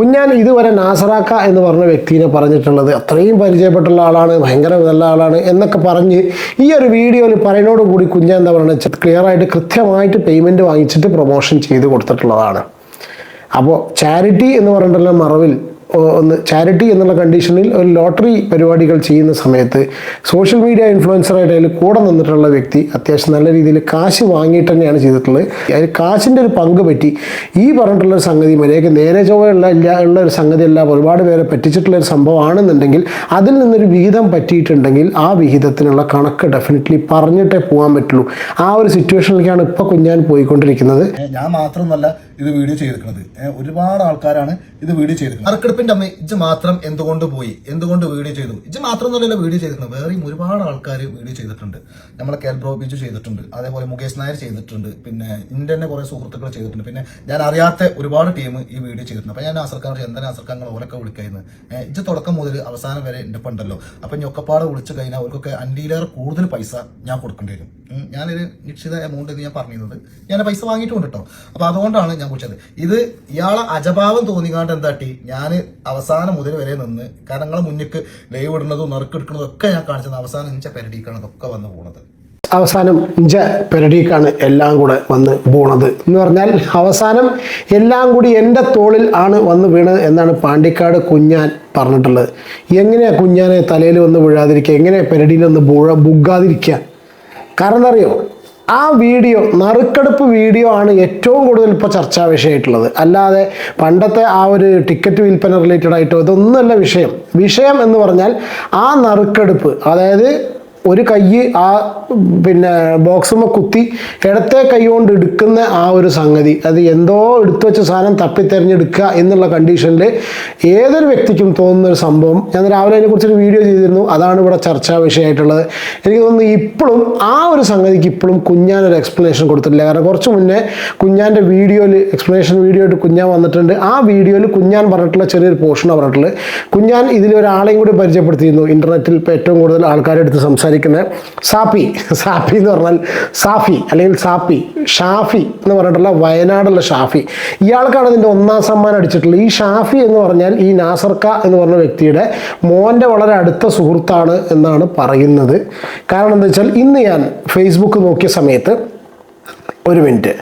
കുഞ്ഞാൻ ഇതുവരെ നാസറാക്ക എന്ന് പറഞ്ഞ വ്യക്തിനെ പറഞ്ഞിട്ടുള്ളത് അത്രയും പരിചയപ്പെട്ടുള്ള ആളാണ് ഭയങ്കര നല്ല ആളാണ് എന്നൊക്കെ പറഞ്ഞ് ഈ ഒരു വീഡിയോയിൽ പറയുന്നതോട് കൂടി കുഞ്ഞാൻ എന്താ പറയുക ക്ലിയർ ആയിട്ട് കൃത്യമായിട്ട് പേയ്മെന്റ് വാങ്ങിച്ചിട്ട് പ്രൊമോഷൻ ചെയ്ത് കൊടുത്തിട്ടുള്ളതാണ്. അപ്പോൾ ചാരിറ്റി എന്ന് പറഞ്ഞിട്ടുള്ള മറവിൽ ഒന്ന് ചാരിറ്റി എന്നുള്ള കണ്ടീഷനിൽ ഒരു ലോട്ടറി പരിപാടികൾ ചെയ്യുന്ന സമയത്ത് സോഷ്യൽ മീഡിയ ഇൻഫ്ലുവൻസറായിട്ട് അതിൽ കൂടെ നിന്നിട്ടുള്ള വ്യക്തി അത്യാവശ്യം നല്ല രീതിയിൽ കാശ് വാങ്ങിയിട്ട് തന്നെയാണ് ചെയ്തിട്ടുള്ളത്. അതിൽ കാശിന്റെ ഒരു പങ്ക് പറ്റി ഈ പറഞ്ഞിട്ടുള്ള ഒരു സംഗതി മര്യാദയ്ക്ക് നേരെ ചൊവ്വയുള്ള ഉള്ള ഒരു സംഗതി അല്ല ഒരുപാട് പേരെ പറ്റിച്ചിട്ടുള്ള ഒരു സംഭവമാണെന്നുണ്ടെങ്കിൽ അതിൽ നിന്നൊരു വിഹിതം പറ്റിയിട്ടുണ്ടെങ്കിൽ ആ വിഹിതത്തിനുള്ള കണക്ക് ഡെഫിനറ്റ്ലി പറഞ്ഞിട്ടേ പോകാൻ പറ്റുള്ളൂ. ആ ഒരു സിറ്റുവേഷനിലേക്കാണ് ഇപ്പോൾ കുഞ്ഞാൻ പോയിക്കൊണ്ടിരിക്കുന്നത്. ഞാൻ മാത്രമൊന്നല്ല ഇത് വീഡിയോ ചെയ്തിരിക്കുന്നത്. ഒരുപാട് ആൾക്കാരാണ് ഇത് വീഡിയോ ചെയ്തിരിക്കുന്നത്. അറക്കെടുപ്പിന്റെ അമ്മ ഇജ്ജ് മാത്രം എന്തുകൊണ്ട് പോയി? എന്തുകൊണ്ട് വീഡിയോ ചെയ്തു? ഇജ്ജ് മാത്രം എന്നല്ല വീഡിയോ ചെയ്തിട്ടുണ്ട് വേറെയും ഒരുപാട് ആൾക്കാർ വീഡിയോ ചെയ്തിട്ടുണ്ട്. നമ്മളെ കേൽബ്രോ ബിജു ചെയ്തിട്ടുണ്ട്. അതേപോലെ മുകേഷ് നായർ ചെയ്തിട്ടുണ്ട്. പിന്നെ ഇന്ത്യ തന്നെ കുറെ സുഹൃത്തുക്കൾ ചെയ്തിട്ടുണ്ട്. പിന്നെ ഞാൻ അറിയാത്ത ഒരുപാട് ടീം ഈ വീഡിയോ ചെയ്തിട്ടുണ്ട്. അപ്പൊ ഞാൻ ആസർക്കാർ എന്തെങ്കിലും ആസർക്കാങ്ങൾ ഓരൊക്കെ വിളിക്കായിരുന്നു. ഇജ് തുടക്കം മുതൽ അവസാനം വരെ എന്റെ ഉണ്ടല്ലോ. അപ്പൊ ഞൊക്കപ്പാട് വിളിച്ചു കഴിഞ്ഞാൽ അവർക്കൊക്കെ അൻഡിയിലേറെ കൂടുതൽ പൈസ ഞാൻ കൊടുക്കേണ്ടി വരും. ഞാനൊരു നിശ്ചിത എമൗണ്ട് ഞാൻ പറഞ്ഞിരുന്നത്. ഞാൻ പൈസ വാങ്ങിയിട്ടുണ്ട് കേട്ടോ. അപ്പൊ അതുകൊണ്ടാണ് ഞാൻ വിളിച്ചത് ഇത് ഇയാളെ അജഭാവം തോന്നിക്കാണ്ട് എന്താട്ടി ഞാൻ അവസാനം മുതൽ വരെ നിന്ന് കാരണം നിങ്ങളെ മുന്നിക്ക് ലൈവ് ഇടുന്നതും നറുക്കെടുക്കുന്നതും ഒക്കെ ഞാൻ കാണിച്ചത് അവസാനം ഇഞ്ച പെരടിക്കാണ് ഇതൊക്കെ വന്ന് പോണത്. അവസാനം ഇഞ്ച പെരടിക്കാണ് എല്ലാം കൂടെ വന്ന് പോണത് എന്ന് പറഞ്ഞാൽ അവസാനം എല്ലാം കൂടി എന്റെ തോളിൽ ആണ് വന്ന് വീണത് എന്നാണ് പാണ്ടിക്കാട് കുഞ്ഞാൻ പറഞ്ഞിട്ടുള്ളത്. എങ്ങനെയാ കുഞ്ഞാനെ തലയിൽ വന്ന് വീഴാതിരിക്കുക? എങ്ങനെയാ പെരടിയിൽ വന്ന് ബുഴ ബുഗ്ഗാതിരിക്കുക കാരണം എന്താ അറിയോ? ആ വീഡിയോ നറുക്കെടുപ്പ് വീഡിയോ ആണ് ഏറ്റവും കൂടുതൽ ഇപ്പോൾ ചർച്ചാ വിഷയമായിട്ടുള്ളത്. അല്ലാതെ പണ്ടത്തെ ആ ഒരു ടിക്കറ്റ് വിൽപ്പന റിലേറ്റഡ് ആയിട്ടോ ഇതൊന്നുമല്ല വിഷയം. വിഷയം എന്ന് പറഞ്ഞാൽ ആ നറുക്കെടുപ്പ് അതായത് ഒരു കൈ ആ പിന്നെ ബോക്സുമ്മ കുത്തി ഇടത്തെ കൈ കൊണ്ട് എടുക്കുന്ന ആ ഒരു സംഗതി. അത് എന്തോ എടുത്തു വെച്ച സാധനം തപ്പിത്തെരഞ്ഞെടുക്കുക എന്നുള്ള കണ്ടീഷനിൽ ഏതൊരു വ്യക്തിക്കും തോന്നുന്ന ഒരു സംഭവം. ഞാൻ രാവിലെ അതിനെക്കുറിച്ചൊരു വീഡിയോ ചെയ്തിരുന്നു. അതാണ് ഇവിടെ ചർച്ചാ വിഷയമായിട്ടുള്ളത്. എനിക്ക് തോന്നുന്നു ഇപ്പോഴും ആ ഒരു സംഗതിക്ക് ഇപ്പോഴും കുഞ്ഞാൻ ഒരു എക്സ്പ്ലനേഷൻ കൊടുത്തിട്ടില്ല. കാരണം കുറച്ച് മുന്നേ കുഞ്ഞാന്റെ വീഡിയോയിൽ എക്സ്പ്ലനേഷൻ വീഡിയോ ആയിട്ട് കുഞ്ഞാൻ വന്നിട്ടുണ്ട്. ആ വീഡിയോയിൽ കുഞ്ഞാൻ പറഞ്ഞിട്ടുള്ള ചെറിയൊരു പോർഷനാണ് പറഞ്ഞിട്ടുള്ളത്. കുഞ്ഞാൻ ഇതിൽ ഒരാളെയും കൂടി പരിചയപ്പെടുത്തിയിരുന്നു. ഇന്റർനെറ്റിൽ ഏറ്റവും കൂടുതൽ ആൾക്കാരെടുത്ത് സംസാരിക്കുന്ന സാപ്പി. സാപ്പി എന്ന് പറഞ്ഞാൽ സാഫി അല്ലെങ്കിൽ സാപ്പി. ഷാഫി എന്ന് പറഞ്ഞിട്ടുള്ള വയനാടുള്ള ഷാഫി. ഇയാൾക്കാണ് ഇതിന്റെ ഒന്നാം സമ്മാനം അടിച്ചിട്ടുള്ളത്. ഈ ഷാഫി എന്ന് പറഞ്ഞാൽ ഈ നാസർക്ക എന്ന് പറഞ്ഞ വ്യക്തിയുടെ മോന്റെ വളരെ അടുത്ത സുഹൃത്താണ് എന്നാണ് പറയുന്നത്. കാരണം എന്താ വെച്ചാൽ ഇന്ന് ഞാൻ ഫേസ്ബുക്ക് നോക്കിയ സമയത്ത് ഒരു മിനിറ്റ്.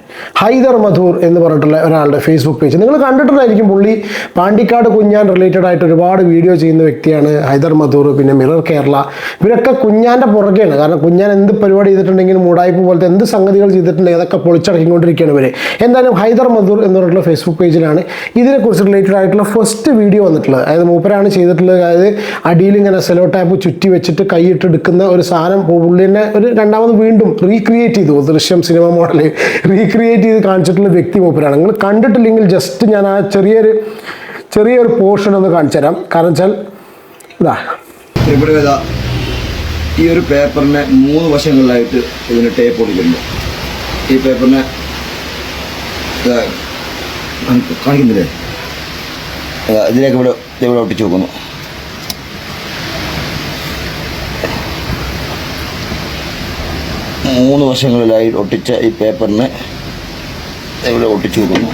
ഹൈദർ മധൂർ എന്ന് പറഞ്ഞിട്ടുള്ള ഒരാളുടെ ഫേസ്ബുക്ക് പേജ് നിങ്ങൾ കണ്ടിട്ടുണ്ടായിരിക്കും പുള്ളി പാണ്ടിക്കാട് കുഞ്ഞാൻ റിലേറ്റഡ് ആയിട്ട് ഒരുപാട് വീഡിയോ ചെയ്യുന്ന വ്യക്തിയാണ് ഹൈദർ മധൂർ പിന്നെ മിറർ കേരള. ഇവരൊക്കെ കുഞ്ഞാന്റെ പുറകെയാണ്. കാരണം കുഞ്ഞാൻ എന്ത് പരിപാടി ചെയ്തിട്ടുണ്ടെങ്കിലും മൂടായ്പ പോലത്തെ എന്ത് സംഗതികൾ ചെയ്തിട്ടുണ്ടെങ്കിൽ അതൊക്കെ പൊളിച്ചടക്കിക്കൊണ്ടിരിക്കുകയാണ് ഇവർ എന്തായാലും ഹൈദർ മധൂർ എന്ന് പറഞ്ഞിട്ടുള്ള ഫേസ്ബുക്ക് പേജിലാണ് ഇതിനെക്കുറിച്ച് റിലേറ്റഡ് ആയിട്ടുള്ള ഫസ്റ്റ് വീഡിയോ വന്നിട്ടുള്ളത്. അതായത് മൂപ്പരാണ് ചെയ്തിട്ടുള്ളത്. അതായത് അടിയിൽ ഇങ്ങനെ സെലോ ടാപ്പ് ചുറ്റി വെച്ചിട്ട് കൈയിട്ട് എടുക്കുന്ന ഒരു സാധനം പുള്ളിനെ ഒരു രണ്ടാമത് വീണ്ടും റീക്രിയേറ്റ് ചെയ്തു. ദൃശ്യം സിനിമ മോഡൽ റീക്രിയേറ്റ് ചെയ്ത് കാണിച്ചിട്ടുള്ള വ്യക്തി മൂപ്പരാണ്. നിങ്ങൾ കണ്ടിട്ടില്ലെങ്കിൽ ജസ്റ്റ് ഞാൻ ആ ചെറിയൊരു ചെറിയൊരു പോർഷൻ ഒന്ന് കാണിച്ചു തരാം. കാരണം വെച്ചാൽ ഇതാ. ഇതാ ഈ ഒരു പേപ്പറിനെ മൂന്ന് വശങ്ങളിലായിട്ട് ഇതിന് ടേപ്പ് കൊടുക്കുന്നു ഈ പേപ്പറിനെ കാണിക്കുന്നില്ലേ? ഇതാ ഇതിലേക്ക് ഇവിടെ ഇവിടെ ഒട്ടിച്ച് വെക്കുന്നു. മൂന്ന് വശങ്ങളിലായി ഒട്ടിച്ച ഈ പേപ്പറിന് ഇവിടെ ഒട്ടിച്ചു കൊടുക്കുന്നു.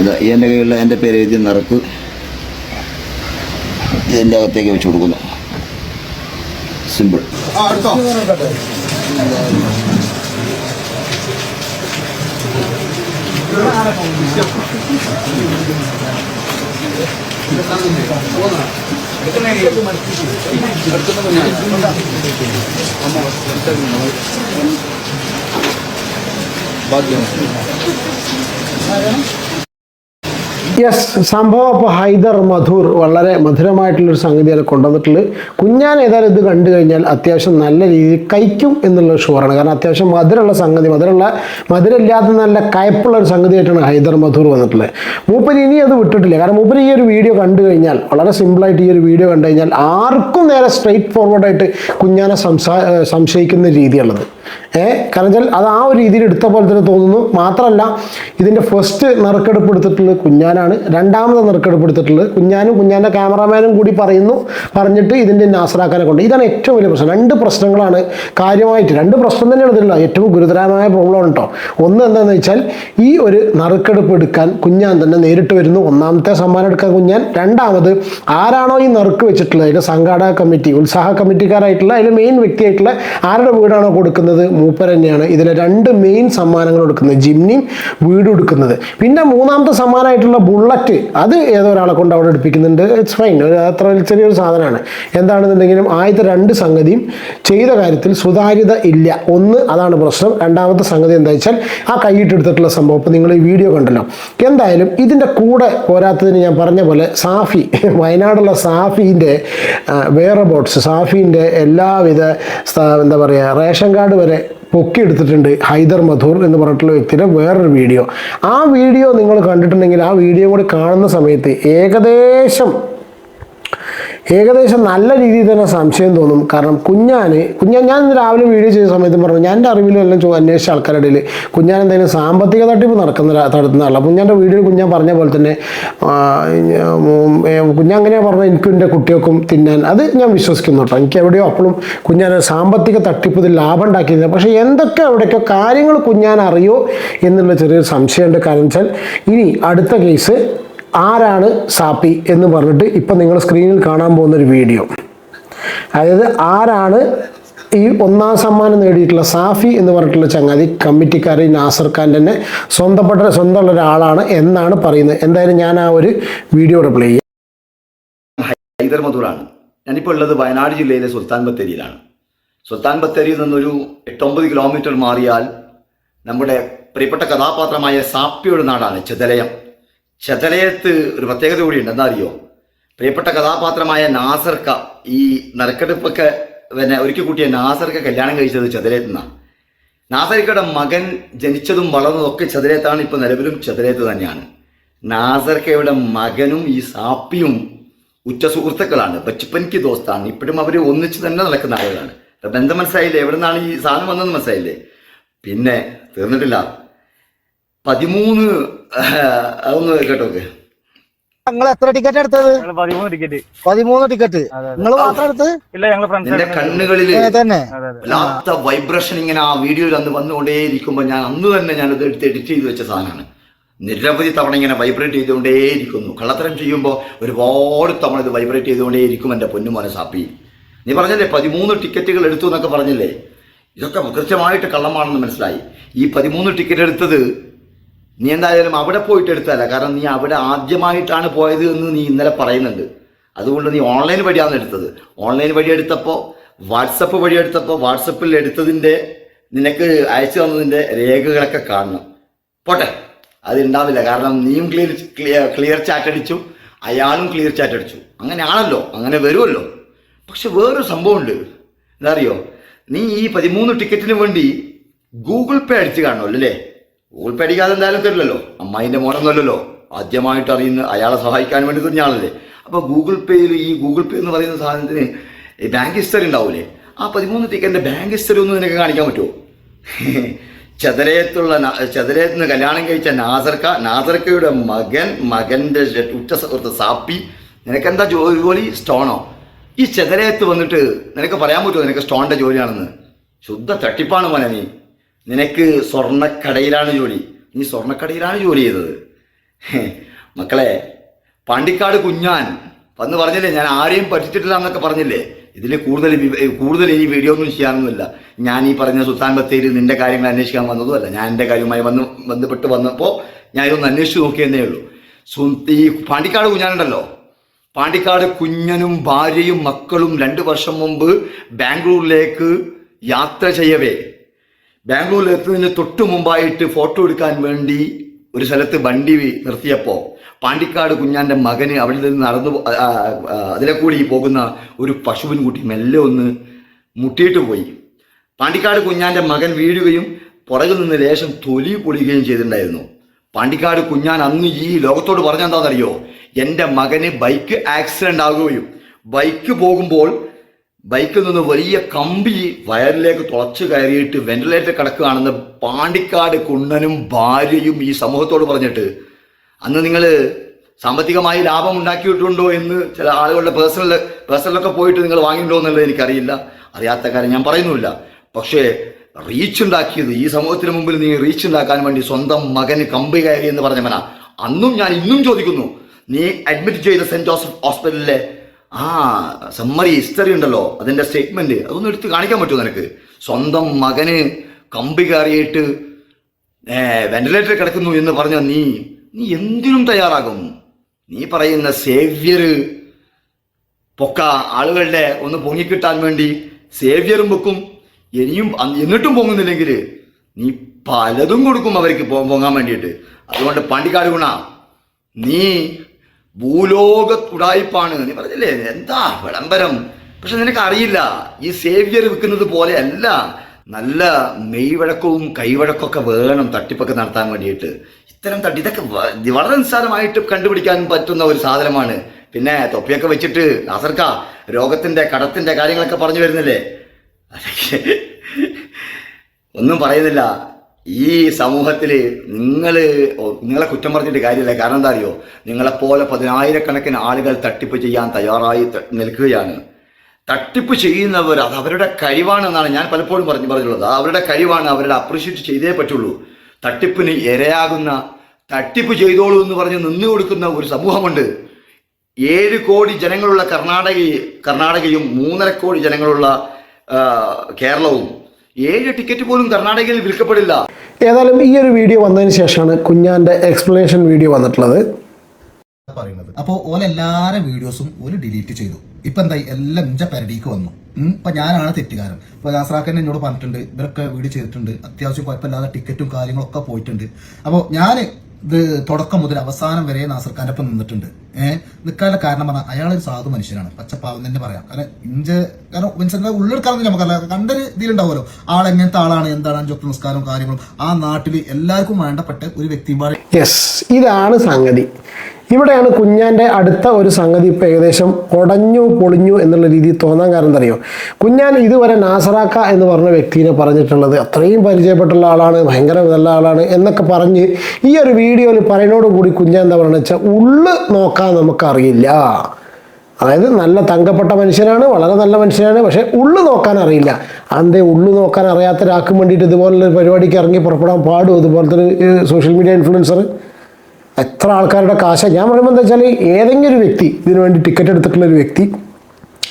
ഇതാ ഈ എന്റെ കയ്യിലുള്ള എന്റെ പേര് എഴുതി നിറക്ക് ഇതിന്റെ അകത്തേക്ക് വെച്ച് കൊടുക്കുന്നു. സിമ്പിൾ बाद में യെസ് സംഭവം അപ്പോൾ ഹൈദർ മധൂർ വളരെ മധുരമായിട്ടുള്ളൊരു സംഗതിയാണ് കൊണ്ടുവന്നിട്ടുള്ളത് കുഞ്ഞാൻ ഏതായാലും ഇത് കണ്ടു കഴിഞ്ഞാൽ അത്യാവശ്യം നല്ല രീതിയിൽ കഴിക്കും എന്നുള്ള ഷുവറാണ് കാരണം അത്യാവശ്യം മധുരമുള്ള സംഗതി മധുരമുള്ള മധുരമില്ലാത്ത നല്ല കയപ്പുള്ള ഒരു സംഗതിയായിട്ടാണ് ഹൈദർ മധൂർ വന്നിട്ടുള്ളത്. മൂപ്പര് ഇനി അത് വിട്ടിട്ടില്ല. കാരണം മൂപ്പര് ഈ ഒരു വീഡിയോ കണ്ടു കഴിഞ്ഞാൽ വളരെ സിമ്പിളായിട്ട് ഈ ഒരു വീഡിയോ കണ്ടു കഴിഞ്ഞാൽ ആർക്കും നേരെ സ്ട്രെയിറ്റ് ഫോർവേഡായിട്ട് കുഞ്ഞാനെ സംസാ സംശയിക്കുന്ന രീതിയുള്ളത് ഏ കാരണം വെച്ചാൽ അത് ആ ഒരു രീതിയിൽ എടുത്ത പോലെ തന്നെ തോന്നുന്നു. മാത്രമല്ല ഇതിന്റെ ഫസ്റ്റ് നറുക്കെടുപ്പ് എടുത്തിട്ടുള്ളത് കുഞ്ഞാനാണ് രണ്ടാമത് നറുക്കെടുപ്പ് എടുത്തിട്ടുള്ളത് കുഞ്ഞാനും കുഞ്ഞാന്റെ ക്യാമറാമാനും കൂടി പറയുന്നു പറഞ്ഞിട്ട് ഇതിന്റെ നാസറാക്കാനെ കൊണ്ട്. ഇതാണ് ഏറ്റവും വലിയ പ്രശ്നം. രണ്ട് പ്രശ്നങ്ങളാണ് കാര്യമായിട്ട് രണ്ട് പ്രശ്നം തന്നെയാണ് ഇതിലുള്ള ഏറ്റവും ഗുരുതരമായ പ്രോബ്ലം കേട്ടോ ഒന്ന് എന്താണെന്ന് വെച്ചാൽ ഈ ഒരു നറുക്കെടുപ്പ് എടുക്കാൻ കുഞ്ഞാൻ തന്നെ നേരിട്ട് വരുന്നു. ഒന്നാമത്തെ സമ്മാനം എടുക്കാൻ കുഞ്ഞാൻ. രണ്ടാമത് ആരാണോ ഈ നറുക്ക് വെച്ചിട്ടുള്ളത്? അതിന്റെ സംഘാടക കമ്മിറ്റി ഉത്സാഹ കമ്മിറ്റിക്കാരായിട്ടുള്ള അതിൽ മെയിൻ വ്യക്തിയായിട്ടുള്ള ആരുടെ വീടാണോ കൊടുക്കുന്നത്? മൂപ്പർ തന്നെയാണ്. ഇതിലെ രണ്ട് മെയിൻ സമ്മാനങ്ങൾ കൊടുക്കുന്നത്. ജിംനിയും വീട് കൊടുക്കുന്നത് പിന്നെ മൂന്നാമത്തെ സമ്മാനമായിട്ടുള്ള ബുള്ളറ്റ് അത് ഏതോ ഒരാളെ കൊണ്ട് അവിടെ എടുപ്പിക്കുന്നുണ്ട്. ഇറ്റ്സ് ഫൈൻ അത്ര ചെറിയൊരു സാധനമാണ്. എന്താണെന്നുണ്ടെങ്കിലും ആദ്യത്തെ രണ്ട് സംഗതിയും ചെയ്ത കാര്യത്തിൽ സുതാര്യത ഇല്ല. ഒന്ന് അതാണ് പ്രശ്നം. രണ്ടാമത്തെ സംഗതി എന്താ വെച്ചാൽ ആ കൈയിട്ടെടുത്തിട്ടുള്ള സംഭവം. ഇപ്പം നിങ്ങൾ ഈ വീഡിയോ കണ്ടല്ലോ. എന്തായാലും ഇതിന്റെ കൂടെ പോരാത്തതിന് ഞാൻ പറഞ്ഞ പോലെ സാഫി വയനാടുള്ള സാഫീന്റെ വേറെ ബോട്ട്സ് സാഫീന്റെ എല്ലാവിധ എന്താ പറയുക റേഷൻ കാർഡ് വരെ പൊക്കിയെടുത്തിട്ടുണ്ട് ഹൈദർ മധൂർ എന്ന് പറഞ്ഞിട്ടുള്ള വ്യക്തിയുടെ വേറൊരു വീഡിയോ. ആ വീഡിയോ നിങ്ങൾ കണ്ടിട്ടുണ്ടെങ്കിൽ ആ വീഡിയോ കൂടി കാണുന്ന സമയത്ത് ഏകദേശം ഏകദേശം നല്ല രീതിയിൽ തന്നെ സംശയം തോന്നും. കാരണം കുഞ്ഞാന് കുഞ്ഞാൻ ഞാൻ ഇന്ന് രാവിലെ വീഡിയോ ചെയ്ത സമയത്ത് പറഞ്ഞു ഞാൻ എന്റെ എല്ലാം ചോ- അന്വേഷിച്ച ആൾക്കാരുടെ ഇടയിൽ കുഞ്ഞാൻ എന്തെങ്കിലും സാമ്പത്തിക തട്ടിപ്പ് നടക്കുന്ന നടത്തുന്ന ആളാണ് കുഞ്ഞാന്റെ വീഡിയോ കുഞ്ഞാൻ പറഞ്ഞ പോലെ തന്നെ കുഞ്ഞാൻ അങ്ങനെ പറഞ്ഞത് എനിക്കും എന്റെ കുട്ടികൾക്കും തിന്നാൻ. അത് ഞാൻ വിശ്വസിക്കുന്നു കേട്ടോ. എനിക്ക് എവിടെയോ അപ്പോഴും കുഞ്ഞാൻ സാമ്പത്തിക തട്ടിപ്പ് ഇതിൽ ലാഭം ഉണ്ടാക്കിയിരുന്നത് പക്ഷേ എന്തൊക്കെ എവിടെയൊക്കെ കാര്യങ്ങൾ കുഞ്ഞാൻ അറിയോ എന്നുള്ള ചെറിയൊരു സംശയമുണ്ട്. കാരണം വെച്ചാൽ ഇനി അടുത്ത കേസ് ആരാണ് സാപ്പി എന്ന് പറഞ്ഞിട്ട് ഇപ്പം നിങ്ങൾ സ്ക്രീനിൽ കാണാൻ പോകുന്ന ഒരു വീഡിയോ അതായത് ആരാണ് ഈ ഒന്നാം സമ്മാനം നേടിയിട്ടുള്ള സാഫി എന്ന് പറഞ്ഞിട്ടുള്ള ചങ്ങാതി കമ്മിറ്റിക്കാർ നാസർ ഖാൻ തന്നെ സ്വന്തപ്പെട്ട സ്വന്തമുള്ള ഒരാളാണ് എന്നാണ് പറയുന്നത്. എന്തായാലും ഞാൻ ആ ഒരു വീഡിയോ പ്ലേ ചെയ്യാം. ഹൈദർ മധൂറാണ്. ഞാനിപ്പോൾ ഉള്ളത് വയനാട് ജില്ലയിലെ സുൽത്താൻ ബത്തേരിയിലാണ്. സുൽത്താൻ ബത്തേരിയിൽ നിന്നൊരു എട്ടൊമ്പത് കിലോമീറ്റർ മാറിയാൽ നമ്മുടെ പ്രിയപ്പെട്ട കഥാപാത്രമായ സാപ്പിയുടെ നാടാണ് ചെതലയം. ചെതലയത്ത് ഒരു പ്രത്യേകത കൂടിയുണ്ട്. എന്താ അറിയോ പ്രിയപ്പെട്ട കഥാപാത്രമായ നാസർക്ക ഈ നറുക്കെടുപ്പൊക്കെ പിന്നെ ഒരുക്കി കൂട്ടിയ നാസർക്ക കല്യാണം കഴിച്ചത് ചെതലയത്ത് നിന്നാണ് നാസർക്കയുടെ മകൻ ജനിച്ചതും വളർന്നതും ഒക്കെ ചെതലയത്താണ് ഇപ്പൊ നിലവിലും ചെതലയത്ത് തന്നെയാണ്. നാസർക്കയുടെ മകനും ഈ സാപ്പിയും ഉറ്റ സുഹൃത്തുക്കളാണ്. ബച്ചപ്പനിക്ക് ദോസ്താണ്. ഇപ്പോഴും അവർ ഒന്നിച്ച് തന്നെ നടക്കുന്ന ആളുകളാണ്. ബന്ധം മനസ്സിലായില്ലേ? എവിടെ നിന്നാണ് ഈ സാധനം വന്നതെന്ന് മനസ്സിലായില്ലേ? പിന്നെ തീർന്നിട്ടില്ല. പതിമൂന്ന് അതൊന്ന് കേട്ടോക്കെ നിങ്ങൾ എത്ര ടിക്കറ്റ് എടുത്തത്? പതിമൂന്ന് ടിക്കറ്റ് പതിമൂന്ന് ടിക്കറ്റ് നിങ്ങൾ മാത്രം എടുത്ത് ഇല്ല ഫ്രണ്ട്സ് കണ്ണുകളിൽ തന്നെ. വല്ലാത്ത വൈബ്രേഷൻ ഇങ്ങനെ ആ വീഡിയോയിൽ അന്ന് വന്നുകൊണ്ടേ ഇരിക്കുമ്പോൾ ഞാൻ അന്ന് തന്നെ ഞാൻ ഇത് എടുത്ത് എഡിറ്റ് ചെയ്ത് വെച്ച സാധനമാണ്. നിരവധി തവണ ഇങ്ങനെ വൈബ്രേറ്റ് ചെയ്തുകൊണ്ടേ ഇരിക്കുന്നു കള്ളത്തരം ചെയ്യുമ്പോൾ ഒരുപാട് തവണ ഇത് വൈബ്രേറ്റ് ചെയ്തുകൊണ്ടേ ഇരിക്കും എന്റെ പൊന്നുമോനെ സാപ്പി. നീ പറഞ്ഞല്ലേ പതിമൂന്ന് ടിക്കറ്റുകൾ എടുത്തു എന്നൊക്കെ പറഞ്ഞില്ലേ? ഇതൊക്കെ കൃത്യമായിട്ട് കള്ളമാണെന്ന് മനസ്സിലായി. ഈ പതിമൂന്ന് ടിക്കറ്റ് എടുത്തത് നീ എന്തായാലും അവിടെ പോയിട്ട് എടുത്തതല്ല. കാരണം നീ അവിടെ ആദ്യമായിട്ടാണ് പോയത് എന്ന് നീ ഇന്നലെ പറയുന്നുണ്ട്. അതുകൊണ്ട് നീ ഓൺലൈൻ വഴിയാണ് എടുത്തത്. ഓൺലൈൻ വഴി എടുത്തപ്പോൾ വാട്സപ്പ് വഴി എടുത്തപ്പോൾ വാട്സപ്പിൽ എടുത്തതിന്റെ നിനക്ക് അയച്ചു തന്നതിന്റെ രേഖകളൊക്കെ കാണണം. പോട്ടെ. അത് ഉണ്ടാവില്ല കാരണം നീയും ക്ലിയർ ക്ലിയർ ക്ലിയർ ചാറ്റ് അടിച്ചു. അയാളും ക്ലിയർ ചാറ്റ് അടിച്ചു. അങ്ങനെയാണല്ലോ അങ്ങനെ വരുമല്ലോ. പക്ഷെ വേറൊരു സംഭവമുണ്ട്. എന്താ അറിയോ? നീ ഈ പതിമൂന്ന് ടിക്കറ്റിന് വേണ്ടി ഗൂഗിൾ പേ അടിച്ച് കാണുമല്ലോ അല്ലേ? ഗൂഗിൾ പേ എന്തായാലും തരില്ലല്ലോ. അമ്മായിന്റെ മോനൊന്നുമല്ലല്ലോ ആദ്യമായിട്ട് അറിയുന്ന അയാളെ സഹായിക്കാൻ വേണ്ടി തുഞ്ഞാളല്ലേ അപ്പോൾ ഗൂഗിൾ പേയിൽ ഈ ഗൂഗിൾ പേ എന്ന് പറയുന്ന സാധനത്തിന് ബാങ്ക് ഹിസ്റ്ററി ഉണ്ടാവില്ലേ ആ പതിമൂന്ന് ടിക്കറ്റിന്റെ ബാങ്ക് ഹിസ്റ്ററി ഒന്ന് നിനക്ക് കാണിക്കാൻ പറ്റുമോ ചതലയത്ത് നിന്ന് കല്യാണം കഴിച്ച നാസർക്ക നാസർക്കയുടെ മകൻ മകന്റെ ഉറ്റ സുഹൃത്ത് സാപ്പി. നിനക്കെന്താ ജോ- ജോലി? സ്റ്റോണോ? ഈ ചതരയത്ത് വന്നിട്ട് നിനക്ക് പറയാൻ പറ്റുമോ നിനക്ക് സ്റ്റോണിന്റെ ജോലിയാണെന്ന്? ശുദ്ധ തട്ടിപ്പാണ് മോനെ നീ. നിനക്ക് സ്വർണക്കടയിലാണ് ജോലി. നീ സ്വർണക്കടയിലാണ് ജോലി ചെയ്തത്. മക്കളെ പാണ്ടിക്കാട് കുഞ്ഞാൻ വന്ന് പറഞ്ഞില്ലേ ഞാൻ ആരെയും പറ്റിച്ചിട്ടില്ല എന്നൊക്കെ പറഞ്ഞില്ലേ? ഇതിൽ കൂടുതൽ കൂടുതൽ ഈ വീഡിയോ ഒന്നും ചെയ്യാനൊന്നുമില്ല. ഞാൻ ഈ പറഞ്ഞ സുൽത്താൻ ബത്തേരി നിന്റെ കാര്യങ്ങൾ അന്വേഷിക്കാൻ വന്നതുമല്ല. ഞാൻ എന്റെ കാര്യവുമായി വന്ന് ബന്ധപ്പെട്ട് വന്നപ്പോൾ ഞാൻ ഇതൊന്ന് അന്വേഷിച്ച് നോക്കിയെന്നേ ഉള്ളൂ. ഈ പാണ്ടിക്കാട് കുഞ്ഞാനുണ്ടല്ലോ. പാണ്ടിക്കാട് കുഞ്ഞനും ഭാര്യയും മക്കളും രണ്ട് വർഷം മുമ്പ് ബാംഗ്ലൂരിലേക്ക് യാത്ര ചെയ്യവേ. ബാംഗ്ലൂരിൽ എത്തുന്നതിന് തൊട്ടു മുമ്പായിട്ട് ഫോട്ടോ എടുക്കാൻ വേണ്ടി ഒരു സ്ഥലത്ത് വണ്ടി നിർത്തിയപ്പോൾ പാണ്ടിക്കാട് കുഞ്ഞാന്റെ മകന് അവിടെ നിന്ന് നടന്നു അതിലെ കൂടി പോകുന്ന ഒരു പശുവിൻ കുട്ടി മെല്ലെ ഒന്ന് മുട്ടിയിട്ട് പോയി. പാണ്ടിക്കാട് കുഞ്ഞാന്റെ മകൻ വീഴുകയും പുറകിൽ നിന്ന് ലേശം തൊലി പൊളിയുകയും ചെയ്തിട്ടുണ്ടായിരുന്നു. പാണ്ടിക്കാട് കുഞ്ഞാൻ അന്ന് ഈ ലോകത്തോട് പറഞ്ഞെന്താണെന്നറിയോ എന്റെ മകന് ബൈക്ക് ആക്സിഡന്റ് ആകുകയും ബൈക്ക് പോകുമ്പോൾ ബൈക്കിൽ നിന്ന് വലിയ കമ്പി വയറിലേക്ക് തുളച്ചു കയറിയിട്ട് വെന്റിലേറ്റർ കിടക്കുകയാണെന്ന് പാണ്ടിക്കാട് കുണ്ണനും ഭാര്യയും ഈ സമൂഹത്തോട് പറഞ്ഞിട്ട് അന്ന് നിങ്ങൾ സാമ്പത്തികമായി ലാഭം ഉണ്ടാക്കിയിട്ടുണ്ടോ എന്ന് ചില ആളുകളുടെ പേഴ്സണൽ പേഴ്സണലൊക്കെ പോയിട്ട് നിങ്ങൾ വാങ്ങിയിട്ടുണ്ടോ എന്നുള്ളത് എനിക്കറിയില്ല. അറിയാത്ത കാര്യം ഞാൻ പറയുന്നില്ല പക്ഷേ റീച്ച് ഉണ്ടാക്കിയത് ഈ സമൂഹത്തിന് മുമ്പിൽ നീ റീച്ച് ഉണ്ടാക്കാൻ വേണ്ടി സ്വന്തം മകന് കമ്പി കയറി എന്ന് പറഞ്ഞവനാ. അന്നും ഞാൻ ഇന്നും ചോദിക്കുന്നു നീ അഡ്മിറ്റ് ചെയ്ത സെന്റ് ജോസഫ് ഹോസ്പിറ്റലിലെ ആ സമ്മറി ഹിസ്റ്ററി ഉണ്ടല്ലോ. അതിന്റെ സ്റ്റേറ്റ്മെന്റ് അതൊന്നും എടുത്ത് കാണിക്കാൻ പറ്റുമോ നിനക്ക്? സ്വന്തം മകന് കമ്പി കയറിയിട്ട് വെന്റിലേറ്ററിൽ കിടക്കുന്നു എന്ന് പറഞ്ഞ നീ നീ എന്തിനും തയ്യാറാകും. നീ പറയുന്ന സേവ്യർ പൊക്ക ആളുകളുടെ ഒന്ന് പൊങ്ങിക്കിട്ടാൻ വേണ്ടി സേവ്യറും വെക്കും ഇനിയും എന്നിട്ടും പൊങ്ങുന്നില്ലെങ്കിൽ നീ പലതും കൊടുക്കും അവർക്ക് പൊങ്ങാൻ വേണ്ടിയിട്ട്. അതുകൊണ്ട് പാണ്ടിക്കാട് ഗുണ നീ ഭൂലോക ഉടായിപ്പാണ് നീ പറഞ്ഞില്ലേ? എന്താ വിളംബരം? പക്ഷെ നിനക്ക് അറിയില്ല ഈ സേവ്യർ വിൽക്കുന്നത് പോലെ അല്ല നല്ല മെയ്വഴക്കവും കൈവഴക്കമൊക്കെ വേണം തട്ടിപ്പൊക്കെ നടത്താൻ വേണ്ടിയിട്ട്. ഇത്തരം തട്ടി ഇതൊക്കെ വളരെ നിസ്സാരമായിട്ട് കണ്ടുപിടിക്കാൻ പറ്റുന്ന ഒരു സാധനമാണ്. പിന്നെ തൊപ്പിയൊക്കെ വെച്ചിട്ട് ലാസർക്ക രോഗത്തിന്റെ കടത്തിന്റെ കാര്യങ്ങളൊക്കെ പറഞ്ഞു വരുന്നില്ലേ? ഒന്നും പറയുന്നില്ല. ഈ സമൂഹത്തിൽ നിങ്ങൾ നിങ്ങളെ കുറ്റം പറഞ്ഞിട്ട് കാര്യമില്ല. കാരണം എന്താ അറിയോ നിങ്ങളെപ്പോലെ പതിനായിരക്കണക്കിന് ആളുകൾ തട്ടിപ്പ് ചെയ്യാൻ തയ്യാറായി നിൽക്കുകയാണ്. തട്ടിപ്പ് ചെയ്യുന്നവർ അത് അവരുടെ കഴിവാണെന്നാണ് ഞാൻ പലപ്പോഴും പറഞ്ഞു പറഞ്ഞിട്ടുള്ളത്. അവരുടെ കഴിവാണ് അവരുടെ അപ്രീഷിയേറ്റ് ചെയ്തേ പറ്റുള്ളൂ. തട്ടിപ്പിന് ഇരയാകുന്ന തട്ടിപ്പ് ചെയ്തോളൂ എന്ന് പറഞ്ഞ് നിന്നു കൊടുക്കുന്ന ഒരു സമൂഹമുണ്ട്. ഏഴ് കോടി ജനങ്ങളുള്ള കർണാടക കർണാടകയും മൂന്നര കോടി ജനങ്ങളുള്ള കേരളവും ഏഴ് ടിക്കറ്റ് പോലും കർണാടകയിൽ വിൽക്കപ്പെടില്ല. ഏതായാലും ഈ ഒരു വീഡിയോ വന്നതിന് ശേഷമാണ് കുഞ്ഞാന്റെ എക്സ്പ്ലനേഷൻ വീഡിയോ വന്നിട്ടുള്ളത്. പറയുന്നത്. അപ്പോൾ ഓല എല്ലാവരുടെ വീഡിയോസും ഒരു ഡിലീറ്റ് ചെയ്തു. ഇപ്പൊ എന്തായി? എല്ലാം ഇഞ്ച പരടിക്ക് വന്നു. ഇപ്പൊ ഞാനാണ് തെറ്റുകാരൻ. ഇപ്പൊ നാസറാക്കൻ എന്നോട് പറഞ്ഞിട്ടുണ്ട് ഇവരൊക്കെ വീഡിയോ ചെയ്തിട്ടുണ്ട്. അത്യാവശ്യം കുഴപ്പമില്ലാതെ ടിക്കറ്റും കാര്യങ്ങളൊക്കെ പോയിട്ടുണ്ട്. അപ്പോൾ ഞാൻ ഇത് തുടക്കം മുതൽ അവസാനം വരെ നാസർ ഖാന്റെ ഒപ്പം നിന്നിട്ടുണ്ട്. ഏഹ് നിൽക്കാനുള്ള കാരണം പറഞ്ഞാൽ അയാൾ ഒരു സാധു മനുഷ്യനാണ്. പച്ചപ്പാവം തന്നെ പറയാം. കാരണം ഇഞ്ച കാരണം മനുഷ്യന്റെ ഉള്ളെടുക്കാണെന്ന് നമുക്കല്ല കണ്ടൊരു ഇതിലുണ്ടാവുമല്ലോ. ആൾ എങ്ങനത്തെ ആളാണ് എന്താണ് അഞ്ചൊക്കെ നിസ്കാരവും കാര്യങ്ങളും. ആ നാട്ടിൽ എല്ലാവർക്കും വേണ്ടപ്പെട്ട ഒരു വ്യക്തിയുമാണ് യെസ് ഇതാണ് സംഗതി. ഇവിടെയാണ് കുഞ്ഞാന്റെ അടുത്ത ഒരു സംഗതി ഇപ്പോൾ ഏകദേശം ഉടഞ്ഞു പൊളിഞ്ഞു എന്നുള്ള രീതിയിൽ തോന്നാൻ കാരണം എന്തറിയോ കുഞ്ഞാൻ ഇതുവരെ നാസറാക്ക എന്ന് പറഞ്ഞ വ്യക്തിനെ പറഞ്ഞിട്ടുള്ളത് അത്രയും പരിചയപ്പെട്ടുള്ള ആളാണ് ഭയങ്കര നല്ല ആളാണ് എന്നൊക്കെ പറഞ്ഞ് ഈ ഒരു വീഡിയോയിൽ പറയുന്നതോട് കൂടി കുഞ്ഞാൻ എന്താ പറയുക വെച്ചാൽ ഉള്ളു നോക്കാൻ നമുക്കറിയില്ല. അതായത് നല്ല തങ്കപ്പെട്ട മനുഷ്യനാണ് വളരെ നല്ല മനുഷ്യനാണ് പക്ഷേ ഉള്ളു നോക്കാൻ അറിയില്ല. അന്തേ ഉള്ളു നോക്കാൻ അറിയാത്ത ഒരാൾക്കും വേണ്ടിയിട്ട് ഇതുപോലുള്ള പരിപാടിക്ക് ഇറങ്ങി പുറപ്പെടാൻ പാടും അതുപോലത്തെ സോഷ്യൽ മീഡിയ ഇൻഫ്ലുവൻസർ എത്ര ആൾക്കാരുടെ കാശ? ഞാൻ പറയുമ്പോൾ എന്താ വെച്ചാൽ ഏതെങ്കിലും ഒരു വ്യക്തി ഇതിനു വേണ്ടി ടിക്കറ്റ് എടുത്തിട്ടുള്ള ഒരു വ്യക്തി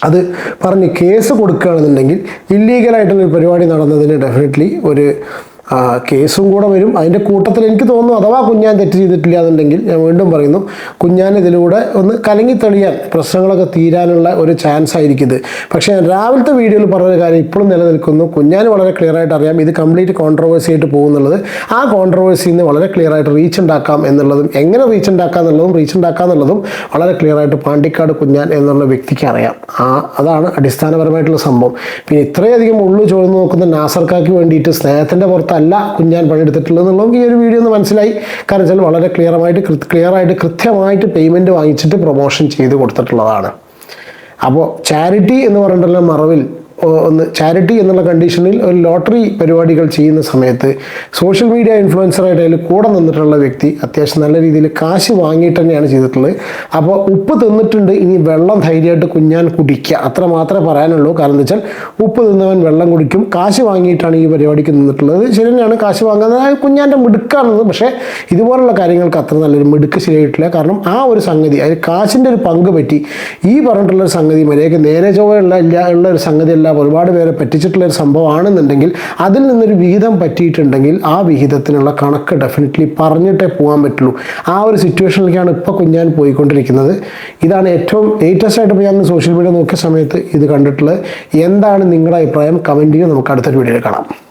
അത് പറഞ്ഞ് കേസ് കൊടുക്കുകയാണെന്നുണ്ടെങ്കിൽ ഇല്ലീഗലായിട്ടുള്ള ഒരു പരിപാടി നടന്നതിന് ഡെഫിനറ്റ്ലി ഒരു കേസും കൂടെ വരും. അതിന്റെ കൂട്ടത്തിൽ എനിക്ക് തോന്നുന്നു അഥവാ കുഞ്ഞാൻ തെറ്റ് ചെയ്തിട്ടില്ല എന്നുണ്ടെങ്കിൽ ഞാൻ വീണ്ടും പറയുന്നു കുഞ്ഞാൻ ഇതിലൂടെ ഒന്ന് കലങ്ങി തെളിയാൻ പ്രശ്നങ്ങളൊക്കെ തീരാനുള്ള ഒരു ചാൻസ് ആയിരിക്കും ഇത്. പക്ഷേ രാവിലത്തെ വീഡിയോയിൽ പറഞ്ഞ കാര്യം ഇപ്പോഴും നിലനിൽക്കുന്നു. കുഞ്ഞാൻ വളരെ ക്ലിയർ ആയിട്ട് അറിയാം ഇത് കംപ്ലീറ്റ് കോൺട്രവേഴ്സി ആയിട്ട് പോകുന്നുള്ളത്. ആ കോൺട്രവേഴ്സിയിൽ നിന്ന് വളരെ ക്ലിയർ ആയിട്ട് റീച്ച് ഉണ്ടാക്കാം എന്നുള്ളതും എങ്ങനെ റീച്ച് ഉണ്ടാക്കാം എന്നുള്ളതും റീച്ച് ഉണ്ടാക്കാം എന്നുള്ളതും വളരെ ക്ലിയർ ആയിട്ട് പാണ്ടിക്കാട് കുഞ്ഞാൻ എന്നുള്ള വ്യക്തിക്ക് അറിയാം. ആ അതാണ് അടിസ്ഥാനപരമായിട്ടുള്ള സംഭവം. പിന്നെ ഇത്രയധികം ഉള്ളു ചോദിച്ചു നോക്കുന്ന നാസർക്കാക്ക് വേണ്ടിയിട്ട് സ്നേഹത്തിന്റെ പുറത്തല്ല കുഞ്ഞാൻ പണിയെടുത്തിട്ടുള്ളത് ഈ ഒരു വീഡിയോ ഒന്ന് മനസ്സിലായി. കാരണം വെച്ചാൽ വളരെ ക്ലിയറമായിട്ട് ക്ലിയർ ആയിട്ട് കൃത്യമായിട്ട് പേയ്മെന്റ് വാങ്ങിച്ചിട്ട് പ്രൊമോഷൻ ചെയ്ത് കൊടുത്തിട്ടുള്ളതാണ്. അപ്പോൾ ചാരിറ്റി എന്ന് പറഞ്ഞിട്ടുള്ള മറവിൽ ഒന്ന് ചാരിറ്റി എന്നുള്ള കണ്ടീഷനിൽ ഒരു ലോട്ടറി പരിപാടികൾ ചെയ്യുന്ന സമയത്ത് സോഷ്യൽ മീഡിയ ഇൻഫ്ലുവൻസറായിട്ട് അതിൽ കൂടെ നിന്നിട്ടുള്ള വ്യക്തി അത്യാവശ്യം നല്ല രീതിയിൽ കാശ് വാങ്ങിയിട്ട് തന്നെയാണ് ചെയ്തിട്ടുള്ളത്. അപ്പോൾ ഉപ്പ് തിന്നിട്ടുണ്ട് ഇനി വെള്ളം ധൈര്യമായിട്ട് കുഞ്ഞാൻ കുടിക്കുക. അത്ര മാത്രമേ പറയാനുള്ളൂ. കാരണം എന്താ വെച്ചാൽ ഉപ്പ് തിന്നവൻ വെള്ളം കുടിക്കും കാശ് വാങ്ങിയിട്ടാണ് ഈ പരിപാടിക്ക് നിന്നിട്ടുള്ളത്. ശരി തന്നെയാണ്. കാശ് വാങ്ങുന്നത് കുഞ്ഞാന്റെ മിടുക്കാണെന്ന്. പക്ഷേ ഇതുപോലുള്ള കാര്യങ്ങൾക്ക് അത്ര നല്ലൊരു മിടുക്ക് ശരിയായിട്ടില്ല. കാരണം ആ ഒരു സംഗതി അതിൽ കാശിന്റെ ഒരു പങ്ക് പറ്റി ഈ പറഞ്ഞിട്ടുള്ള ഒരു സംഗതി മര്യാദയ്ക്ക് നേരെ ചൊവ്വയുള്ള ഇല്ല ഉള്ള ഒരു സംഗതി അല്ല ഒരുപാട് പേരെ പറ്റിച്ചിട്ടുള്ള ഒരു സംഭവമാണെന്നുണ്ടെങ്കിൽ അതിൽ നിന്നൊരു വിഹിതം പറ്റിയിട്ടുണ്ടെങ്കിൽ ആ വിഹിതത്തിനുള്ള കണക്ക് ഡെഫിനറ്റ്ലി പറഞ്ഞിട്ടേ പോകാൻ പറ്റുള്ളൂ. ആ ഒരു സിറ്റുവേഷനിലേക്കാണ് ഇപ്പോൾ കുഞ്ഞാൻ പോയിക്കൊണ്ടിരിക്കുന്നത്. ഇതാണ് ഏറ്റവും ലേറ്റസ്റ്റ് ആയിട്ട് ഞാൻ സോഷ്യൽ മീഡിയ നോക്കിയ സമയത്ത് ഇത് കണ്ടിട്ടുള്ളത്. എന്താണ് നിങ്ങളുടെ അഭിപ്രായം? കമന്റ് ചെയ്യുക നമുക്ക് അടുത്തൊരു വീഡിയോയിൽ കാണാം.